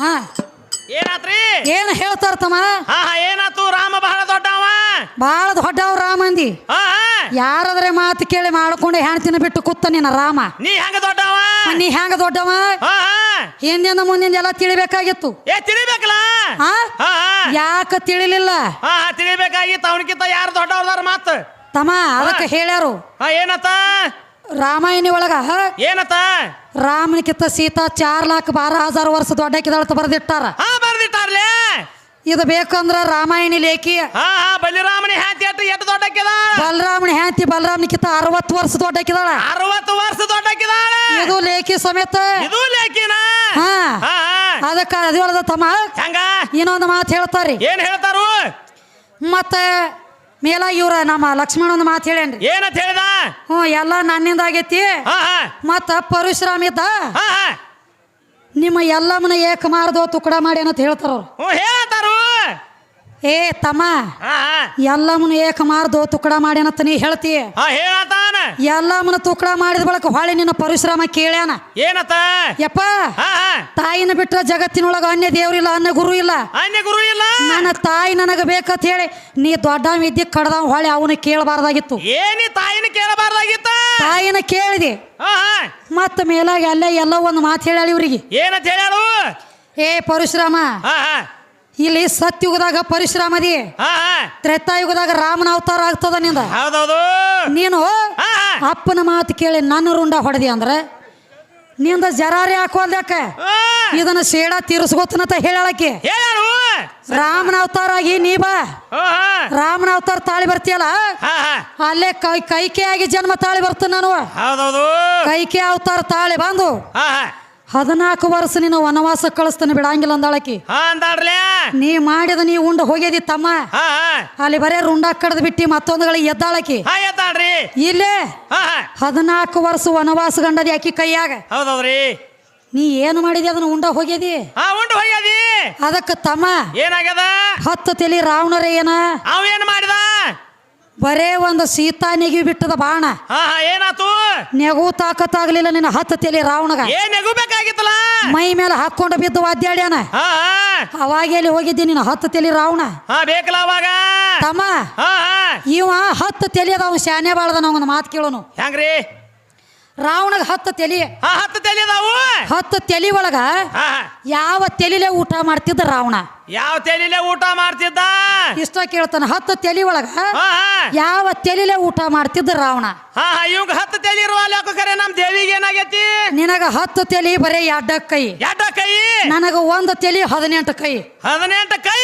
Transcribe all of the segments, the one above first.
ಹಾ. ಏನಾತ್ರಿ? ಏನ್ ಹೇಳ್ತಾರ ತಮ್ಮ? ಹಾ ಹಾ ಏನಾತು? ರಾಮ ಬಹಳ ದೊಡ್ಡವ. ಬಾಳ ದೊಡ್ಡವ್ ರಾಮಂದಿ ಹಾ ಹಾ. ಯಾರಾದ್ರೆ ಮಾತು ಕೇಳಿ ಮಾಡ್ಕೊಂಡು ಹೆಣ್ತಿನ ಬಿಟ್ಟು ಕೂತ ನಿನ್ನ ರಾಮ. ನೀ ಹೆಂಗ ದೊಡ್ಡವ? ನೀ ಹೆಂಗ ದೊಡ್ಡವ? ಹಾ ಹಾ. ಹಿಂದಿಂದ ಮುಂದಿಂದ ಎಲ್ಲ ತಿಳಿಬೇಕಾಗಿತ್ತು. ಏ ತಿಳಿಬೇಕಲ್ಲ? ಹಾ ಹಾ ಹಾ. ಯಾಕ ತಿಳಿಲಿಲ್ಲ? ಹಾ ಹಾ ತಿಳಿಬೇಕಾಗಿತ್ತು. ಅವನಕ್ಕಿಂತ ಯಾರು ದೊಡ್ಡವ್ರದಾರ ಮಾತು? ತಮ್ಮ ಅದಕ್ಕೆ ಹೇಳ್ಯಾರು. ಹಾ ಏನತ್ತ? ರಾಮಾಯಣಿ ಒಳಗ ಏನತ್ತ? ಕಿತ್ತ ಸೀತಾ ಚಾರ್ ಲಾಕ್ ಬಾರ ಹಜಾರ್ ವರ್ಷ ದೊಡ್ಡಕ್ಕಿದಾಳತ ಬರೆದಿಟ್ಟಾರ. ಹಾ ಬರ್ದಿಟ್ಟಾರ್ಲೆ? ಇದು ಬೇಕಂದ್ರ ರಾಮಾಯಣಿ ಲೇಖಿ. ಹಾ ಹಾ ಬಲಿರಾಮನಿ ಹ್ಯಾತಿ ಎಷ್ಟು ದೊಡ್ಡಕ್ಕಿದ ಬಲರಾಮನ ಹೆಂಡತಿ ಬಲರಾಮನಿಕಿಂತ ಅರವತ್ತು ವರ್ಷ ದೊಡ್ಡಕ್ಕಿದಾಳ ಅರವತ್ತು ವರ್ಷ ದೊಡ್ಡಕ್ಕಿದಾಳ ಇದು ಲೇಖಿ ಸಮೇತ. ಇದು ಲೇಖಿನ? ಹಾ. ಅದಕ್ಕ ಅದ ತಮ್ಮ. ಏನೋ ಇನ್ನೊಂದು ಮಾತು ಹೇಳ್ತಾರಿ. ಏನ್ ಹೇಳ್ತಾರು? ಮತ್ತ ಮೇಲ ಇವ್ರ ನಮ್ಮ ಲಕ್ಷ್ಮಣ ಒಂದು ಮಾತು ಹೇಳೇನ್ರಿ ಏನಂತ ಹೇಳಿದ? ಹ್ಞೂ ಎಲ್ಲ ನನ್ನಿಂದ ಆಗೈತಿ. ಹಾ ಹಾ. ಮತ್ತ ಪರಶುರಾಮ ಇದ್ದ? ಹಾ ಹಾ. ನಿಮ್ಮ ಎಲ್ಲಮ್ಮನ ಏಕ ಮಾರ್ದೋ ತುಕಡ ಮಾಡಿ ಅಂತ ಹೇಳ್ತಾರ ಅವ್ರು. ಹ್ಞೂ ಹೇಳ್ತಾರು ಏ ತಮ್ಮ ಎಲ್ಲಮ್ಮನ ಏಕ ಮಾರ್ದು ತುಕಡ ಮಾಡ್ಯಾನಂತ ನೀ ಹೇಳ್ತಿ? ಹೇಳತಾನ ಎಲ್ಲಮ್ಮನ ತುಕಡ ಮಾಡಿದ ಬಳಕ ಹೊಳೆ ನಿನ್ನ ಪರಿಶ್ರಮ ಕೇಳ್ಯಾನ. ಏನತ್ತ? ಯಪ್ಪ ತಾಯಿನ ಬಿಟ್ರೆ ಜಗತ್ತಿನೊಳಗ ಅನ್ಯ ದೇವ್ರಿಲ್ಲ ಅನ್ಯ ಗುರು ಇಲ್ಲ. ಅನ್ಯ ಗುರು ಇಲ್ಲ. ನನ್ನ ತಾಯಿ ನನಗ ಬೇಕಂತ ಹೇಳಿ ನೀ ದೊಡ್ಡ ವಿದ್ಯೆ ಕಡದ ಹೊಳೆ ಅವನ ಕೇಳಬಾರ್ದಾಗಿತ್ತು. ಏನಿ ತಾಯಿನ ಕೇಳಬಾರ್ದಾಗಿತ್ತ? ತಾಯಿನ ಕೇಳಿದೆ. ಮತ್ತ ಮೇಲಾಗಿ ಅಲ್ಲೇ ಎಲ್ಲ ಒಂದು ಮಾತು ಹೇಳಿ ಇವ್ರಿಗೆ. ಏನಂತ ಹೇಳ್ಯಾಳು? ಏ ಪರಶುರಾಮ ಇಲ್ಲಿ ಸತ್ಯುಗದಾಗ ಪರಶುರಾಮದಿ ತ್ರೇತಾಯುಗದಾಗ ರಾಮನ ಅವತಾರ ಆಗ್ತದ ನಿಂದ. ಹೌದೌದು. ನೀನು ಅಪ್ಪನ ಮಾತು ಕೇಳಿ ನನ್ನ ರುಂಡ ಹೊಡೆದಿ ಅಂದ್ರೆ ನಿಂದ ಜರಾರಿ ಹಾಕೋಲ್ಯಾಕ ಹಾ. ಇದನ್ನ ಶೇಡ ತೀರಿಸ್ಕೋತನಂತ ಹೇಳಕ್ಕೆ ರಾಮನ ಅವತಾರ ಆಗಿ ನೀ ಬಾ. ರಾಮನ ಅವತಾರ ತಾಳಿ ಬರ್ತೀಯಲ್ಲ? ಅಲ್ಲೇ ಕೈ ಕೈಕೆ ಆಗಿ ಜನ್ಮ ತಾಳಿ ಬರ್ತೀನಿ ನಾನು. ಕೈಕೆ ಅವತಾರ ತಾಳಿ ಬಂದು. ಹದಿನಾಲ್ಕು ವರ್ಷ ನೀನು ವನವಾಸ ಕಳಿಸ್ತಾನೆ ಬಿಡಂಗಿಲ್ಲ ಅಂದಾಳಕಿ. ಹಾ ಅಂದಾಡ್ಲೆ ನೀ ಮಾಡಿದ ನೀ ಉಂಡ ಹೋಗ್ಯದಿ ತಮ್ಮ. ಹಾ ಅಲ್ಲಿ ಬರೇ ರುಂಡ ಕಡ್ದು ಬಿಟ್ಟಿ ಮತ್ತೊಂದುಗಳಿಗೆ ಎದ್ದಾಳಕಿ. ಹಾ ಇಲ್ಲೇ? ಹಾ ಹದಿನಾಲ್ಕು ವರ್ಷ ವನವಾಸ ಗಂಡದಿ ಆಕಿ ಕೈಯಾಗ. ಹೌದೌದ್ರಿ. ನೀ ಏನು ಮಾಡಿದಿ ಅದನ್ನ ಉಂಡ ಹೋಗ್ಯದಿ ಹಾ ಹೋಗ್ಯದಿ. ಅದಕ್ಕೆ ತಮ್ಮ. ಏನಾಗ್ಯದ? ಹತ್ತು ತಲಿ ರಾವಣರ ಏನ? ಅವ ಏನ್ ಮಾಡಿದ? ಬರೇ ಒಂದು ಸೀತಾ ನೆಗಿ ಬಿಟ್ಟದ ಬಾಣ. ಹಾ ಹಾ ಏನಾತು? ನೆಗು ತಾಕತ್ತಾಗ್ಲಿಲ್ಲ ನಿನ್ನ ಹತ್ತು ತೆಲಿ ರಾವಣಗ. ಏನ್ ನೆಗಬೇಕಾಗಿತ್ತಲ್ಲ? ಮೈ ಮೇಲೆ ಹಾಕೊಂಡು ಬಿದ್ದು ವಾದ್ಯಾಡ್ಯಾನ. ಹಾ ಹಾ. ಅವಾಗ ಎಲ್ಲಿ ಹೋಗಿದ್ದಿ ನಿನ್ನ ಹತ್ತು ತೆಲಿ ರಾವಣ? ಹಾ ಬೇಕಲ್ಲ ಅವಾಗ? ತಮ್ಮ ಹಾ ಹಾ. ಇವ ಹತ್ತು ತಲೆ ಅದಾವ ಶಾನೆ ಬಾಳದ ನಾವು ಒಂದು ಮಾತು ಕೇಳೋನು. ಹೆಂಗ್ರಿ ರಾವಣಗ ಹತ್ತು ತಲಿ. ಹಾ ಹತ್ತು ತಲೆ ಅದಾವು. ಹತ್ತು ತಲಿ ಒಳಗ ಹಾ ಹಾ. ಯಾವ ತಲಿಲೆ ಊಟ ಮಾಡ್ತಿದ್ದ ರಾವಣ? ಯಾವ ತೆಲಿಲೆ ಊಟ ಮಾಡ್ತಿದ್ದ? ಇಷ್ಟ ಕೇಳ್ತಾನ ಹತ್ತು ತಲಿ ಒಳಗ ಹಾ ಹಾ. ಯಾವ ತಲಿಲೆ ಊಟ ಮಾಡ್ತಿದ್ದ ರಾವಣ? ಹಾ ಹಾ ಇವಂಗ ಹತ್ತು ತಲೆ ಇರುವ ಲೋಕರೆ ನಮ್ ದೇವಿಗೆ ಏನಾಗೈತಿ? ನಿನಗ ಹತ್ತು ತಲಿ ಬರೇ ಎಡ್ಡ ಕೈ. ಎಡ್ಡ ಕೈ? ನನಗ ಒಂದು ತೆಲಿ ಹದಿನೆಂಟು ಕೈ. ಹದಿನೆಂಟು ಕೈ?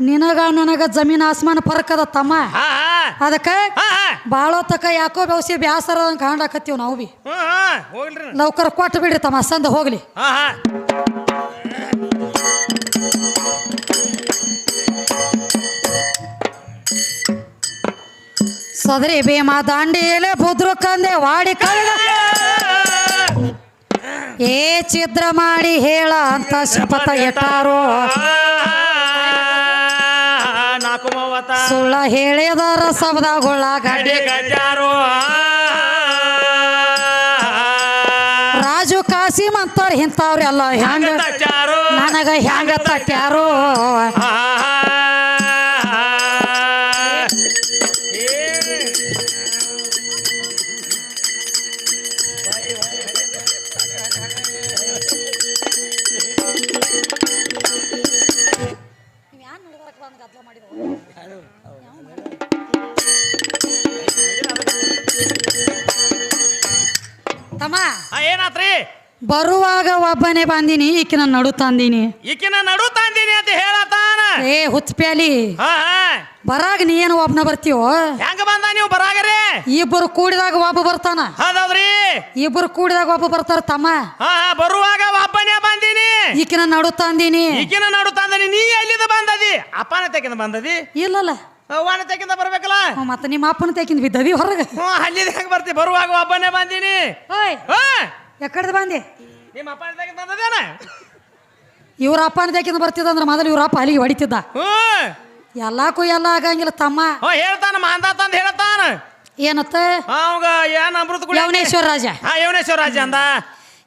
ನಿನಗ ನನಗ ಜಮೀನ್ ಫರಕ್ ಫರಕದ ತಮ್ಮ. ಹಾ ಹಾ. ಅದಕ್ಕ ಹಾ ಬಾಳೋತಕ ಯಾಕೋ ಬೆವಸಿ ಬ್ಯಾಸರ ಕಾಣಕತ್ತೀವಿ ನಾವು ಬಿ ನೌಕರ ಹಾ ಹೋಗ್ಲ್ರಿ ಲೌಕರ್ ಕೊಟ್ಟು ಬಿಡ್ರಿ ತಮ್ಮ ಸಂದ ಹೋಗ್ಲಿ. ಹಾ ಹಾ. ಸದರಿ ಭೀಮಾ ದಾಂಡೇಲೆ ಬುದ್ರು ಕಂದೆ ವಾಡಿ ಏ ಚಿದ್ರ ಮಾಡಿ ಹೇಳ ಅಂತ ಶಪಥ ಇಟ್ಟಾರೋ ಸುಳ್ಳ ಹೇಳಿದಾರ ಶಬ್ದಗೊಳ್ಳ ಗಡಿ ಗಜಾರು ರಾಜು ಕಾಸಿಮ್ ಅಂತಾರ ಇಂಥವ್ರೆಲ್ಲ ಹೆಂಗ ತಟ್ಟಾರು ನನಗ ಹೆಂಗ ತಟ್ಯಾರೋ. ತಮ್ಮ. ಏನಾತ್ರಿ? ಬರುವಾಗ ಒಬ್ಬನೇ ಬಂದೀನಿ ಈಕಿನ ನಡು ತಂದಿನಿ. ಈಕಿನ ನಡು ತಂದಿನಿ ಅಂತ ಹೇಳತಾನ ಏ ಹುಚ್ಚಪ್ಯಾಲಿ. ಬರಾಗ ನೀ ಏನು ಒಬ್ನ ಬರ್ತೀವೋ ಹೆಂಗ ಬಂದ ನೀವು ಬರಾಗರೆ ಇಬ್ಬರು ಕೂಡಿದಾಗ ಒಬ್ಬ ಬರ್ತಾನ. ಹೌದೌದ್ರಿ. ಇಬ್ಬರು ಕೂಡಿದಾಗ ಒಬ್ಬ ಬರ್ತಾರ ತಮ್ಮ. ಬರುವಾಗ ಒಬ್ಬನೇ ಬಂದೀನಿ. ಈಕಿನ ನಡು ತಂದಿನಿ. ಈಕಿನ ನಡು ತಂದಿನಿ. ನೀ ಎಲ್ಲಿಂದ ಬಂದದಿ? ಅಪ್ಪನ ತೆಗೆದ ಬಂದದಿ? ಇಲ್ಲಲ್ಲ. ಅವ್ವನ ತೆಗಿಂದ ಬರ್ಬೇಕಲ್ಲ? ಮತ್ತೆ ನಿಮ್ಮ ಅಪ್ಪನ ತೆಕಿಂದ ಬಿದ್ದವಿ ಹೊರಗೆ? ಹ್ಞೂ ಅಲ್ಲಿದ ಹೆಂಗ್ ಬರ್ತಿ? ಬರುವಾಗ ಒಬ್ಬನೇ ಬಂದೀನಿ. ಓಯ್ ಹಾ? ಎಕ್ಕಡ್ದು ಬಂದಿ? ನಿಮ್ಮ ಅಪ್ಪನ ತೆಗಿಂದ ಬಂದದೇನ ಇವ್ರ ಅಪ್ಪನ ತೆಗಿಂದ ಬರ್ತಿದ್ದ ಅಂದ್ರೆ ಮೊದಲು ಇವ್ರ ಅಪ್ಪ ಅಲ್ಲಿಗೆ ಹೊಡಿತಿದ್ದ. ಹ್ಞೂ. ಎಲ್ಲಕ್ಕೂ ಎಲ್ಲ ಆಗಂಗಿಲ್ಲ ತಮ್ಮ. ಓ ಹೇಳ್ತಾನ ಮಾಂದ ತಂದು ಹೇಳ್ತಾನ. ಏನತ್ತ? ಅವಾಗ ಏನ್ ಅಮೃತ ಕುಡಿ ಯವನೇಶ್ವರ ರಾಜ. ಹಾ ಯವನೇಶ್ವರ ರಾಜ ಅಂದ.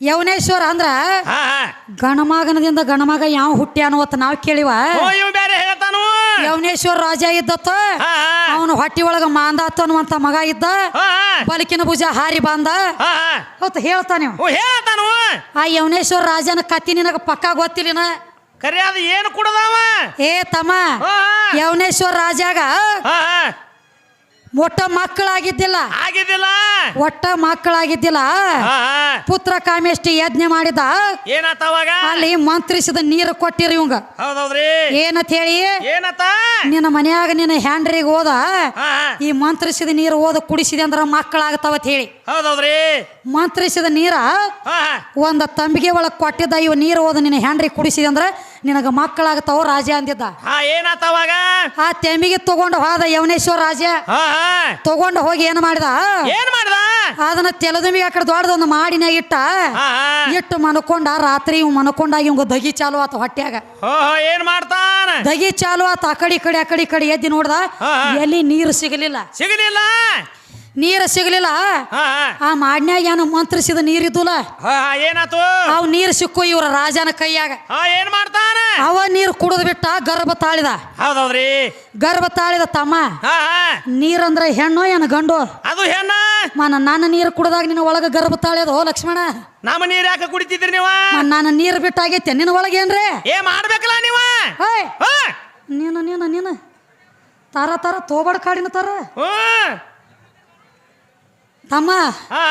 ಯವನೇಶ್ವರ ಅಂದ್ರ ಹಾ ಹಾ. ಗಣಮಗನದಿಂದ ಗಣಮಗ ಯಾವ ಹುಟ್ಟಿ ಅಂತ ನಾವ್ ಕೇಳಿವ. ಓ ಇವ್ ಬೇರೆ ಹೇಳ್ತಾನು. ಯವನೇಶ್ವರ ರಾಜ ಇದ್ದತ್ತ ಅವನು ಹೊಟ್ಟಿ ಒಳಗ ಮಾಂದಾತ ಅನ್ನುವಂತ ಮಗ ಇದ್ದ ಬಲಕಿನ ಭುಜ ಹಾರಿ ಬಂದ. ಹಾ ಹೇಳ್ತಾನೆ ಹೇಳ್ತಾನು ಆ ಯವನೇಶ್ವರ ರಾಜನ ಕತ್ತಿ ನಿನಗ ಪಕ್ಕ ಗೊತ್ತಿಲ್ಲ ಕರೆ ಅದು ಏನು ಕುಡದವ ಏ ತಮ್ಮ ಯವನೇಶ್ವರ ರಾಜಾಗ ಒಟ್ಟ ಮಕ್ಕಳಾಗಿದ್ದಿಲ್ಲ. ಆಗಿದ್ದಿಲ್ಲ. ಒಟ್ಟ ಮಕ್ಕಳಾಗಿದ್ದಿಲ್ಲ. ಪುತ್ರ ಕಾಮೇಷ್ಟಿ ಯಜ್ಞ ಮಾಡಿದ. ಏನಾತ ಅವಾಗ? ಅಲ್ಲಿ ಮಂತ್ರಿಸಿದ ನೀರು ಕೊಟ್ಟಿರಿ ಇವಂಗ. ಹೌದೌದ್ರಿ. ಏನಂತ ಹೇಳಿ? ಏನತ್ತ ನಿನ್ನ ಮನ್ಯಾಗ ನಿನ್ನ ಹ್ಯಾಂಡ್ರಿಗೆ ಹೋದ. ಈ ಮಂತ್ರಿಸಿದ ನೀರು ಓದ ಕುಡಿಸಿದೆ ಅಂದ್ರ ಅಂತ ಹೇಳಿ. ಹೌದೌದ್ರಿ. ಮಂತ್ರಿಸಿದ ನೀರ ಒಂದ ತಂಬಿಗೆ ಒಳಗ್ ಕೊಟ್ಟಿದ್ದ ಇವ ನೀರು ಓದ ನಿನ್ನ ಹ್ಯಾಂಡ್ರಿಗೆ ಕುಡಿಸಿದೆ ಅಂದ್ರ ನಿನಗ ಮಕ್ಕಳಾಗತಾವ ರಾಜ ಅಂದಿದ್ದ. ಹಾ ಏನಾತ ಅವಾಗ ಆ ತೆಮಿಗೆ ತಗೊಂಡು ಹೋದ ಯವನೇಶ್ವರ ರಾಜ. ಹಾ ಹಾ. ತಗೊಂಡು ಹೋಗಿ ಏನ್ ಮಾಡಿದ? ಏನ್ ಮಾಡ್ದ? ಅದನ್ನ ತೆಲದಮಿಗೆ ಆ ಕಡೆ ದೊಡ್ಡದೊಂದು ಮಾಡಿನ ಇಟ್ಟ. ಹಾ ಹಾ. ಇಟ್ಟು ಮನ್ಕೊಂಡ ರಾತ್ರಿ ಇವ್ ಮನ್ಕೊಂಡಾಗ ಇವಂಗ ದಗಿ ಚಾಲು ಆತ ಹೊಟ್ಯಾಗ. ಹೋ ಹೋ ಏನ್ ಮಾಡ್ತಾನ? ದಗಿ ಚಾಲು ಆತ ಆ ಕಡೆ ಈ ಕಡೆ ಆ ಕಡೆ ಈ ಕಡೆ ಎದ್ದಿ ನೋಡ್ದ. ಹಾ, ಹಾ. ಎಲ್ಲಿ ನೀರು ಸಿಗಲಿಲ್ಲ. ಸಿಗಲಿಲ್ಲ? ನೀರು ಸಿಗಲಿಲ್ಲ? ಆ ಮಾಡ್ನ್ಯಾಗ ಏನ ಮಂತ್ರಿಸಿದ ನೀರ್ ಹಾ ಹಾ ಏನಾತು? ಅವ್ ನೀರು ಸಿಕ್ಕು ಇವ್ರ ರಾಜನ ಕೈಯಾಗ. ಏನ್ ಮಾಡ್ತಾನ? ಅವ ನೀರು ಕುಡಿದು ಬಿಟ್ಟ ಗರ್ಭ ತಾಳಿದ. ಹೌದೌದ್ರಿ. ಗರ್ಭ ತಾಳಿದ ತಮ್ಮ. ನೀರಂದ್ರ ಹೆಣ್ಣು ಏನ ಗಂಡು? ಅದು ಹೆಣ್ಣ. ಮನ ನನ್ನ ನೀರು ಕುಡ್ದಾಗ ನಿನ್ನ ಒಳಗ ಗರ್ಭ ತಾಳಿಯದ ಓ ಲಕ್ಷ್ಮಣ. ನಮ್ಮ ನೀರ್ ಯಾಕೆ ಕುಡಿತಿದ್ರಿ ನೀವ? ನನ್ನ ನಾನು ನೀರು ಬಿಟ್ಟಾಗೈತೆ ನಿನ್ನ ಒಳಗೇನ್ರಿ ಏ ಮಾಡ್ಬೇಕಲ್ಲ ನೀವ? ನೀನು ನೀನು ನೀನು. ತಾರ ತಾರ ತೋಬಡ ಕಾಡಿನ ತಾರ. ತಮ್ಮ ಹಾ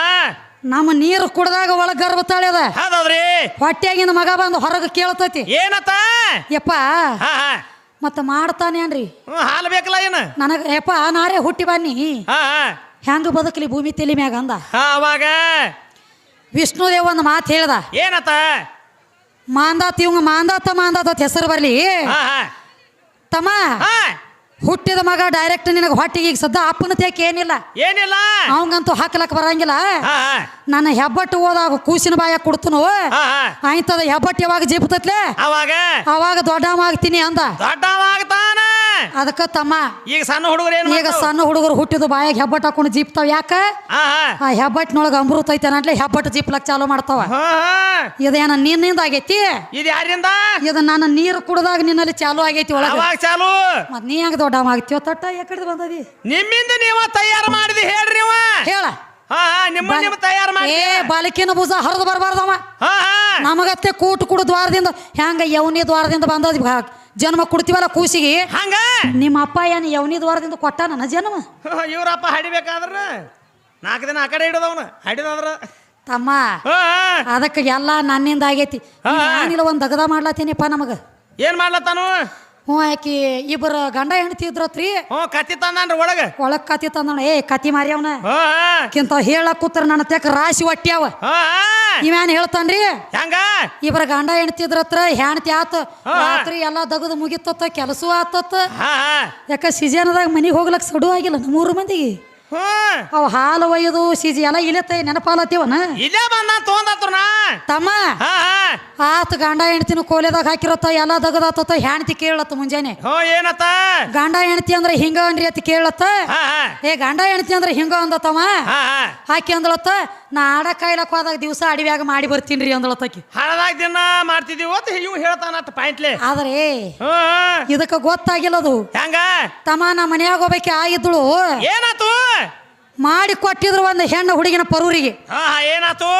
ನಮ್ಮ ನೀರು ಕುಡ್ದಾಗ ಒಳ ಗರ್ಭ ತಾಳ್ಯದ ಹೌದೌದ್ರಿ. ಹೊಟ್ಟೆಗಿನ ಮಗ ಬಂದು ಹೊರಗೆ ಕೇಳ್ತೈತಿ. ಏನತ್ತ? ಯಪ್ಪ ಹಾ ಹಾ. ಮತ್ತ ಮಾಡ್ತಾನೇನ್ರಿ ಹ್ಮ್ ಹಾಲು ಬೇಕಲ್ಲ ಏನು? ನನಗ ಯಪ್ಪ ನಾರೇ ಹುಟ್ಟಿ ಬನ್ನಿ. ಹಾ ಹಾ. ಹೆಂಗ ಬದುಕಲಿ ಭೂಮಿ ತೆಲಿ ಮ್ಯಾಗ ಅಂದ. ಹಾ ಅವಾಗ? ವಿಷ್ಣುದೇವ್ ಒಂದು ಮಾತು ಹೇಳ್ದ. ಏನತ್ತ? ಮಾಂದಾತ ಇವಂಗ ಮಾಂದಾತ ಮಾಂದಾತ ಅಂತ ಹೆಸರು ಬರ್ಲಿ. ಹಾ ಹಾ. ತಮ್ಮ ಹಾ. ಹುಟ್ಟಿದ ಮಗ ಡೈರೆಕ್ಟ್ ನಿನಗೆ ಹೊಟ್ಟಿಗೆ ಈಗ ಸದ್ದ ಅಪ್ಪನ ತೇಕ್ ಏನಿಲ್ಲ. ಏನಿಲ್ಲ? ಅವಂಗಂತೂ ಹಾಕ್ಲಕ್ ಬರಂಗಿಲ್ಲ. ನನ್ನ ಹೆಬ್ಬಟ್ಟು ಹೋದಾಗ ಕೂಸಿನ ಬಾಯ ಕೊಡ್ತನು. ಆಯ್ತದ ಹೆಬ್ಬಟ್ಟು ಯಾವಾಗ ಜಿಪ್ತತ್ಲೆ? ಅವಾಗ? ಅವಾಗ ದೊಡ್ಡವ ಆಗ್ತೀನಿ ಅಂದ. ದೊಡ್ಡವಾಗ್ತಾನ ಅದಕ್ಕ ತಮ್ಮ. ಈಗ ಸಣ್ಣ ಹುಡುಗರು ಏನ್ ಈಗ ಸಣ್ಣ ಹುಡುಗರು ಹುಟ್ಟಿದ ಬಾಯಾಗ ಹೆಬ್ಬಟ್ಟು ಹಾಕೊಂಡು ಜಿಪ್ತಾವ ಯಾಕ? ಆ ಹೆಬ್ಬಟ್ಟಿನೊಳಗ ಅಮೃತ ಐತೆ ಅಂಟ್ಲೆ ಹೆಬ್ಬಟ್ಟು ಜೀಪ್ಲಕ್ ಚಾಲು ಮಾಡ್ತಾವ. ಇದೇನ ನಿನ್ನಿಂದ ಆಗೈತಿ? ಇದು ಯಾರಿಂದ? ಇದು ನಾನು ನೀರು ಕುಡ್ದಾಗ ನಿನ್ನಲ್ಲಿ ಚಾಲು ಆಗೈತಿ ಒಳಗ. ಚಾಲು? ಮತ್ ನೀ ಹೆಂಗ ದೊಡ್ಡ ಆಗ್ತೀವ ತಟ್ಟ ಯಾಕಡೆ ಬಂದದಿ? ನಿಮ್ಮಿಂದ ನೀವ ತಯಾರು ಮಾಡಿದಿ ಹೇಳ್ರಿ ನೀವ. ಹೇಳ. ನಿಮ್ಮ ನಿಮ್ಮ ತಯಾರು ಮಾಡಿ ಏ ಬಾಲಕಿನ ಭುಜ ಹರಿದು ಬರಬಾರ್ದವ ನಮಗತ್ತೆ ಕೂಟು ಕುಡು ದ್ವಾರದಿಂದ. ಹೆಂಗ ಯವನಿ ದ್ವಾರದಿಂದ ಬಂದದ? ಜನ್ಮ ಕೊಡ್ತೀವಲ್ಲ ಕೂಸಿಗೆ? ಹಂಗ? ನಿಮ್ಮ ಅಪ್ಪ ಏನು ಯವನಿ ದ್ವಾರದಿಂದ ಕೊಟ್ಟ ನನ್ನ ಜನ್ಮ? ಇವ್ರಪ್ಪ ಹಡಿಬೇಕಾದ್ರ ನಾಲ್ಕು ದಿನ ಆ ಕಡೆ ಹಿಡಿದವನು ಹಡಿದಾದ್ರ? ತಮ್ಮ. ಅದಕ್ಕೆ ಎಲ್ಲ ನನ್ನಿಂದ ಆಗೈತಿ. ನಾನಿಲ್ಲ ಒಂದು ದಗದ ಮಾಡ್ಲತ್ತೀನಿಪ್ಪ ನಮಗ. ಏನ್ ಮಾಡ್ಲತ್ತಾನು? ಹ್ಞೂ ಆಕಿ ಇಬ್ಬರು ಗಂಡ ಹೆಂಡತಿ ಇದ್ರತ್ರಿ. ಹ್ಞೂ ಕತ್ತಿ ತಂದಾನ್ರಿ ಒಳಗ. ಒಳಗ್ ಕತಿ ತಂದ ಏ ಕತಿ ಮಾರಿ ಅವನ ಹಾ ಹಾ. ಕಿಂತ ಹೇಳಕ್ ಕೂತ್ರ ನನ್ನ ತೆಕ್ ರಾಶಿ ಒಟ್ಟ್ಯಾವ. ಅವ. ಇವ್ಯಾನ್ ಹೇಳ್ತಾನ್ರಿ ಹೆಂಗ? ಇಬ್ಬರ ಗಂಡ ಹೆಣ್ತಿದ್ರ ಇದ್ರತ್ರ ಹೆಣ್ತಿ ಆತ ರಾತ್ರಿ ಎಲ್ಲಾ ದಗದು ಮುಗಿತತ್ತ ಕೆಲಸ ಆತತ್ತ. ಯಾಕ ಸೀಜನ್ದಾಗ ಮನಿಗೆ ಹೋಗ್ಲಕ್ ಸಡು ಆಗಿಲ್ಲ ಮೂರು ಮಂದಿಗೆ? ಹ್ಮ್ ಅವ್ ಹಾಲು ಒಯ್ಯದು ಸೀಜಿ ಎಲ್ಲ ಇಲ್ಲತ್ತ ನೆನಪಾಲತ್ತೀವನ ಇಲ್ಲೇ ಬಂದ ತೊಗೊಂಡತ್ರ ನಾ. ತಮ್ಮ. ಹಾ ಹಾ. ಆತ ಗಂಡ ಹೆಂಡತಿನ ಕೋಲೆದಾಗ ಹಾಕಿರತ್ತ ಎಲ್ಲ ದಗದಾತತ್ತ ಹೆಂಡತಿ ಕೇಳತ್ತ ಮುಂಜಾನೆ. ಹೋ ಏನತ್ತ? ಗಂಡ ಹೆಂಡತಿ ಅಂದ್ರೆ ಹಿಂಗ ಅನ್ರಿ ಅಂತ ಕೇಳತ್ತ? ಹಾ ಹಾ. ಏ ಗಂಡ ಹೆಂಡತಿ ಅಂದ್ರೆ ಹಿಂಗ ಅಂದತಮ್ಮ ಹಾ ಹಾ. ಹಾಕಿ ಅಂದಳತ್ತ ನಾ ಆಡ ಕಾಯ್ಲಕ್ ಹೋದಾಗ ದಿವಸ ಅಡಿವ್ಯಾಗ ಮಾಡಿ ಬರ್ತೀನ್ರಿ ಅಂದಳತ್ತಕಿ ಹಳದಾಗ ದಿನ ಮಾಡ್ತಿದೀವಿ ಒತ್ತು ಇವ್ ಹೇಳ್ತಾನತ್ತ ಪಾಯಿಂಟ್ಲೆ. ಆದ್ರೆ ಹ್ಮ್ ಇದಕ್ಕ ಗೊತ್ತಾಗಿಲ್ಲದು. ಹೆಂಗ? ತಮ್ಮ ನಾ ಮನ್ಯಾಗ ಹೋಗ್ಬೇಕೆ ಆಗಿದ್ದಳು ಏನಾತು? ಮಾಡಿ ಕೊಟ್ಟಿದ್ರು ಒಂದು ಹೆಣ್ಣು ಹುಡುಗಿನ ಪರೂರಿಗೆ. ಹಾ ಹಾ ಏನಾತು?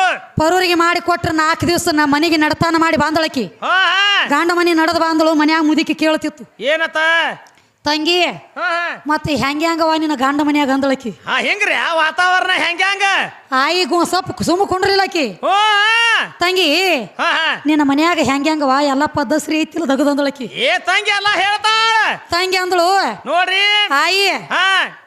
ಪರೂರಿಗೆ ಮಾಡಿ ಕೊಟ್ರೆ ನಾಲ್ಕು ದಿವಸ ನಮ್ಮ ಮನೆಗೆ ನಡತಾನ ಮಾಡಿ ಬಾಂದಳಕಿ ಹಾ ಹಾ. ಗಂಡ ಮನೆ ನಡೆದು ಬಾಂದಳು ಮನ್ಯಾಗ ಮುದುಕಿ ಕೇಳ್ತಿತ್ತು. ಏನತ್ತ? ತಂಗಿ ಹಾ ಹಾ. ಮತ್ತೆ ಹೆಂಗೆ ಹೆಂಗವ ನಿನ್ನ ಗಂಡ ಮನ್ಯಾಗ ಅಂದಳಕಿ ಹಾ ಹೆಂಗ್ರಿ? ಆ ವಾತಾವರಣ ಹೆಂಗ ಹೆಂಗ? ಆಯಿಗೂ ಸ್ವಲ್ಪ ಸುಮ್ಮ ಕುಂಡ್ರಿಲ್ಲಕಿ ಓ ತಂಗಿ ಹಾ ಹಾ. ನಿನ್ನ ಮನ್ಯಾಗ ಹೆಂಗೆ ಹೆಂಗವ ಎಲ್ಲ ಪದ್ದಸ್ರಿ ಐತಿಲ್ಲ ದಗದಂದಳಕಿ ಏ ತಂಗಿ ಎಲ್ಲ ಹೇಳ್ತಾಳ. ತಂಗಿ ಅಂದಳು ನೋಡ್ರಿ. ಆಯಿ ಹಾ.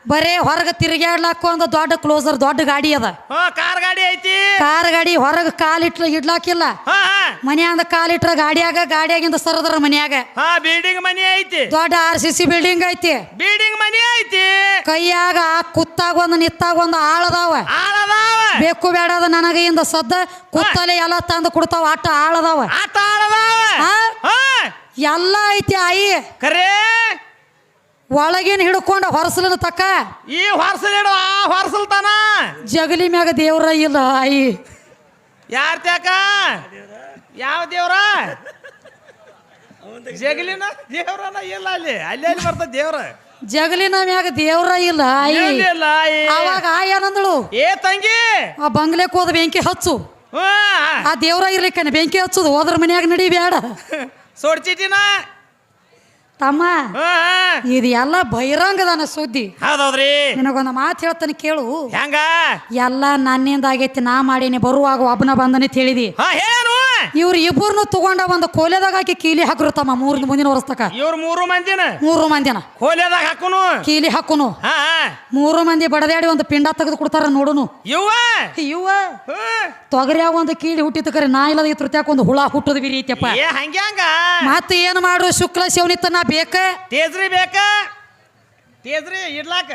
ಬರೇ ಹೊರಗೆ ತಿರುಗಾಡ್ಲಾಕ ಅಂದ ದೊಡ್ಡ ಕ್ಲೋಸರ್ ದೊಡ್ಡ ಗಾಡಿ ಅದ. ಹಾ ಕಾರ್ ಗಾಡಿ ಐತಿ. ಕಾರ್ ಗಾಡಿ ಹೊರಗೆ ಕಾಲಿಟ್ಲ ಇಡ್ಲಾಕಿಲ್ಲ. ಹಾ ಹಾ. ಮನ್ಯಾಂದ ಕಾಲಿಟ್ರ ಗಾಡಿಯಾಗ ಗಾಡಿಯಾಗಿಂದ ಸರದ್ರ ಮನ್ಯಾಗ. ಹಾ ಬಿಲ್ಡಿಂಗ್ ಮನಿ ಐತಿ. ದೊಡ್ಡ ಆರ್ ಸಿ ಸಿ ಬಿಲ್ಡಿಂಗ್ ಐತಿ. ಬಿಲ್ಡಿಂಗ್ ಮನಿ ಐತಿ. ಕೈಯಾಗ ಕುತ್ತಾಗ ಒಂದು ನಿತ್ತಾಗ ಒಂದು ಆಳದಾವ. ಬೇಕು ಅದ ನನಗೆ ಇಂದ ಸದ್ದ ಕುತ್ತಲೆ ಎಲ್ಲ ತಂದು ಕೊಡ್ತಾವ ಆಟ ಆಳದಾವ. ಆಟ ಆಳದಾವ. ಎಲ್ಲ ಐತಿ ಆಯಿ. ಕರೆ. ಒಳಗಿನ ಹಿಡ್ಕೊಂಡ ಹೊರಸಲನ ತಕ್ಕ. ಈ ಹೊರಸಲ್ ಇಡು ಆ ಹೊರ್ಸಲ್ತಾನ ಜಗಲಿ ಮ್ಯಾಗ ದೇವ್ರ ಇಲ್ಲ ಆಯಿ. ಯಾರ ತ್ಯಾಕ? ಯಾವ ದೇವ್ರ? ಜಗಲಿನ ದೇವ್ರನ ಇಲ್ಲ ಅಲ್ಲಿ. ಅಲ್ಲಿ ಅಲ್ಲಿ ಬರ್ತದ ದೇವ್ರ. ಜಗಲಿನ ಮ್ಯಾಗ ದೇವ್ರ ಇಲ್ಲ ಆಯಿ? ಎಲ್ಲಿಲ್ಲ ಅವಾಗ ಆ ಏನಂದಳು? ಏ ತಂಗಿ! ಆ ಬಂಗ್ಲೆಕ್ ಹೋದ ಬೆಂಕಿ ಹಚ್ಚು. ಆ. ದೇವ್ರ ಇರ್ಲಿಕ್ಕೇನೆ ಬೆಂಕಿ ಹಚ್ಚುದು ಹೋದ್ರ ಮನ್ಯಾಗ ನಡಿ ಬೇಡ ಸೋಡ್ ಚೀಟಿನ ತಮ್ಮ ಇದು ಎಲ್ಲ ಬಹಿರಂಗದಾನ ಸುದ್ದಿ. ಹೌದೌದ್ರಿ. ನಿನಗೊಂದು ಮಾತು ಹೇಳ್ತಾನೆ ಕೇಳು. ಹೆಂಗ? ಎಲ್ಲ ನನ್ನಿಂದ ಆಗೈತಿ ನಾ ಮಾಡೀನಿ ಬರುವಾಗ ಒಬ್ಬನ ಬಂದನೆ ತಿಳಿದಿ ಹಾ ಹೇಳು. ಇವ್ರು ಇಬ್ಬರನ್ನು ತಗೊಂಡ ಒಂದು ಕೋಲೆದಾಗ ಹಾಕಿ ಕೀಲಿ ಹಾಕ್ರು ತಮ್ಮ ಮೂರ್ ಮುಂದಿನ ವರ್ಷದಾಗ ಇವ್ರು ಮೂರು ಮಂದಿನ? ಮೂರು ಮಂದಿನ. ಕೋಲೆದಾಗ ಹಾಕುನು? ಕೀಲಿ ಹಾಕುನು. ಮೂರು ಮಂದಿ ಬಡದಾಡಿ ಒಂದು ಪಿಂಡ ತೆಗೆದು ಕೊಡ್ತಾರ ನೋಡುನು. ಇವ. ತೊಗರಿಯಾಗ ಒಂದು ಕೀಲಿ ಹುಟ್ಟಿತ ಕರೆ ನಾ ಇಲ್ಲದ ತೃತ್ಯಾಕ ಒಂದು ಹುಳ ಹುಟ್ಟದ ಬಿರಿ ಐತಪ್ಪ. ಏ ಹಂಗ್ಯಾಂಗ ಮತ್ತೆ ಏನು ಮಾಡ್ರು? ಶುಕ್ಲ ಶಿವನಿತ್ತ ನಾ ಬೇಕ? ತೇಜ್ರಿ ಬೇಕ? ತೇಜ್ರಿ ಇಡ್ಲಾಕ?